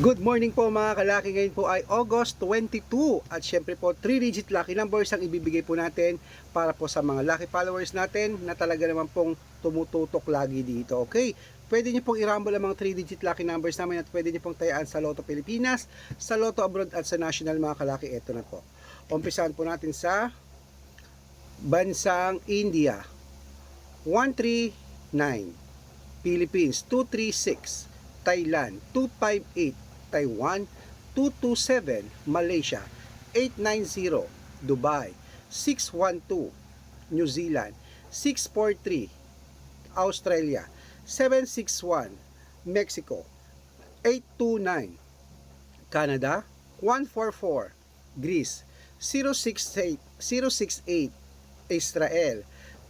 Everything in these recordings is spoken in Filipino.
Good morning po mga kalaki. Ngayon po ay August 22 at syempre po 3-digit lucky numbers ang ibibigay po natin para po sa mga lucky followers natin na talaga naman pong tumututok lagi dito. Okay? Pwede niyo pong i-rumble ang mga 3-digit lucky numbers namin at pwede niyo pong tayaan sa Lotto Pilipinas, sa Lotto Abroad at sa National mga kalaki. Ito na po. Umpisahan po natin sa bansang India. 139 Philippines 236 Thailand 258 Taiwan 227 Malaysia 890 Dubai 612 New Zealand 643 Australia 761 Mexico 829 Canada 144 Greece 068 068 Israel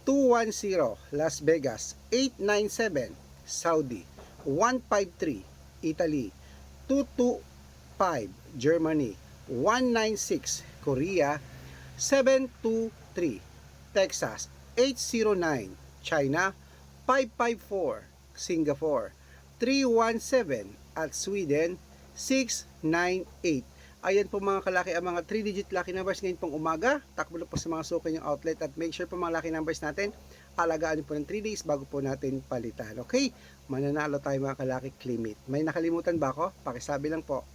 210 Las Vegas 897 Saudi 153 Italy. 225 Germany. 196 Korea. 723 Texas. 809 China. 554 Singapore. 317 at Sweden. 698 Ayan po mga kalaki ang mga 3-digit lucky numbers ngayon pong umaga. Takbo na po sa mga suki yung outlet at make sure po mga lucky numbers natin. Alagaan niyo po ng 3 days bago po natin palitan. Okay? Mananalo tayo mga kalaki claim it. May nakalimutan ba ako? Pakisabi lang po.